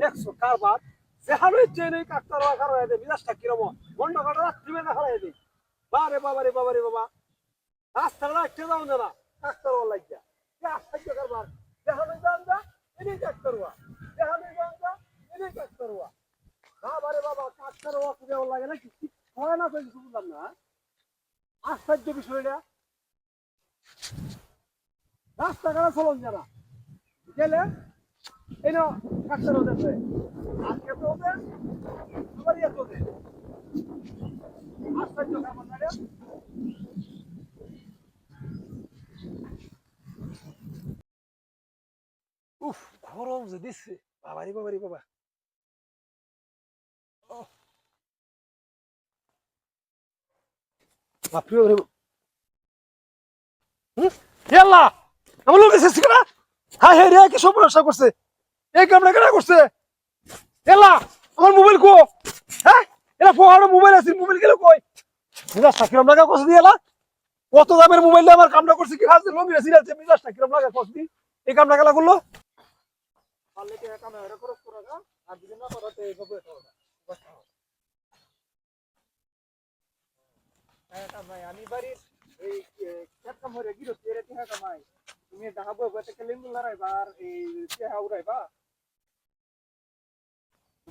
দেখছ কারবার যেখানে চেনে কাকতার ওয়াকার হয়ে দেয় মিজাজটা কিরম বন্ধ কাটা রাত্রি না হারাই দেয় বারে বাবা রে বাবা রে বাবা। রাস্তাটা একটা যাও না কাকতার লাগিয়া। কে আশ্চর্য কারবার যেখানে যান যা এনেই কাকতার যেখানে যান যা এনেই কাকতার বাবা রে বাবা কাকতার ভালো লাগে না কি কি হয় না কিছু বুঝলাম না। আশ্চর্য বিষয়টা। রাস্তাঘাটে চলন যারা গেলে, এই নাও কাকতার ওদেরকে আজকে তো ওদের আবার ইয়ে তোদের আশ্চর্য কেমন উফ, গরম যে দিচ্ছে বাবারি বাবারি, বাবা। বাপরে বাপরে। হুম? ইয়াল্লা আমার লোক এসেছে কিনা? হাই হাই রে, কি সব ব্যবসা করছে? এই কামটা কেনা করছে? এলা, আমার মোবাইল কো হ্যাঁ? এলা ফোহাড়ো মোবাইল আছে, মোবাইল গেল কই? মিজাজটা কিরম লাগা কষ্ট দিয়ে এলা? কত দামের মোবাইল আমার কামটা করছে কি? হাজে লঙ্গি রেসি আছে মিজাজটা কিরম লাগা কষ্ট দি এই কামটা গেলা করল? পারলে কি কামে করস করো না আর দিন না পড়াতে এইভাবে করো না হ্যাঁ কামাই। আমি বাড়ির এই খেত কাম হরে গিরো, তেরে টিহা কামাই তুমি দেখাবো বসে কেলিং লড়াইবা আর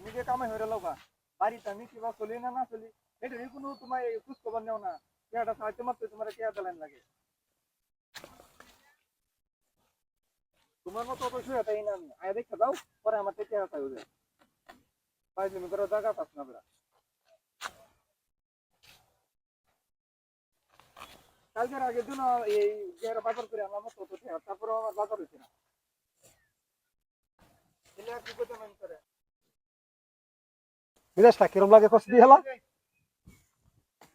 যে কামাই হয়ে লবা বাড়িতে আমি কিবা চলি না না চলি এটা কোনো তোমার খোঁজ খবর নেও না। টিয়াটা সাহায্য মাত্র তোমার টিয়া দেলেন লাগে। তোমার মতো অত শুয়ে তাই না আমি আয় দেখে দাও পরে আমার টিয়া চাই ওদের পাই তুমি করে জায়গা পাস না বেড়া কালকের আগের দিন এই বাজার করে আমার মতো টিয়া তারপরে আমার বাজার হয়েছে না এলে কি করতে মন করে মিরাজটা কিরম লাগে কষ্ট দিয়ে হেলা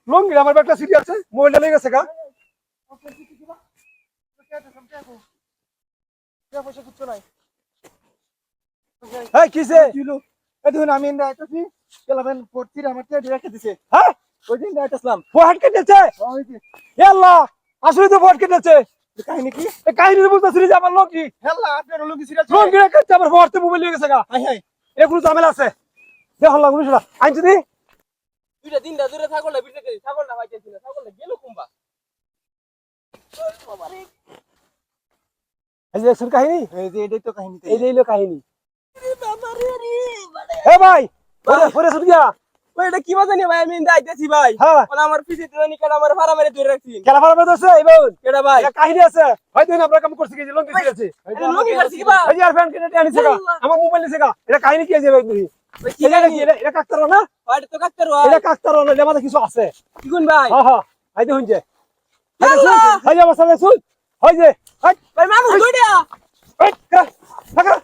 লঙ্গি আমার ব্যাগটা সিটি আছে মোবাইলটা লেগে গেছে গা হ্যাঁ কিসে এই আমি গেলাম আমার রেখে দিছে হ্যাঁ ওই দিন আইতাছিলাম ফোহাট কেটেছে ওই যে আল্লাহ আসলে তো ফোহাট কেটেছে কাহিনী কি কাহিনী বলতেছিলি যে আমার লঙ্গি হেল্লা আপনার লোক সিরিয়াস লঙ্গি আমার ফোহাটতে মোবাইল লেগে গেছে গা হাই হাই এগুলো ঝামেলা আছে দেখুন লাগবে সেটা আইন যদি দুইটা তিনটা দূরে ছাগলটা বিটে গেছি ছাগলটা পাইতেছি না ছাগলটা গেল কুম্বা এই যে দেখছেন কাহিনী এই যে এটাই তো কাহিনী এই যে কাহিনী এ ভাই এটা কি মজা ভাই? আমি ইন্দা আইতেছি ভাই। হ্যাঁ ওনা আমার পিছে তো নিকাট আমার ভাড়া মেরে ধরে রাখছি। খেলা ফালা বের হচ্ছে এবার কেডা ভাই? এটা কাহিনী আছে। হয়তো না আমরা কাম করছি কি? লঙ্গি এটা লঙ্গি করছি কি ভাই? এই আর ফ্যান কিনে আনিছে গা আমার মোবাইল নিছে এটা কাহিনী কি আছে ভাই তুমি কি এটা কি এটা? কাকতার না? ভাই এটা তো কাকতার ভাই। এটা কাকতার না কিছু আছে। কি কোন ভাই। হ্যাঁ হ্যাঁ। এই দেখুন যে এই যে যে ভাই মামু কইডা এই কাকা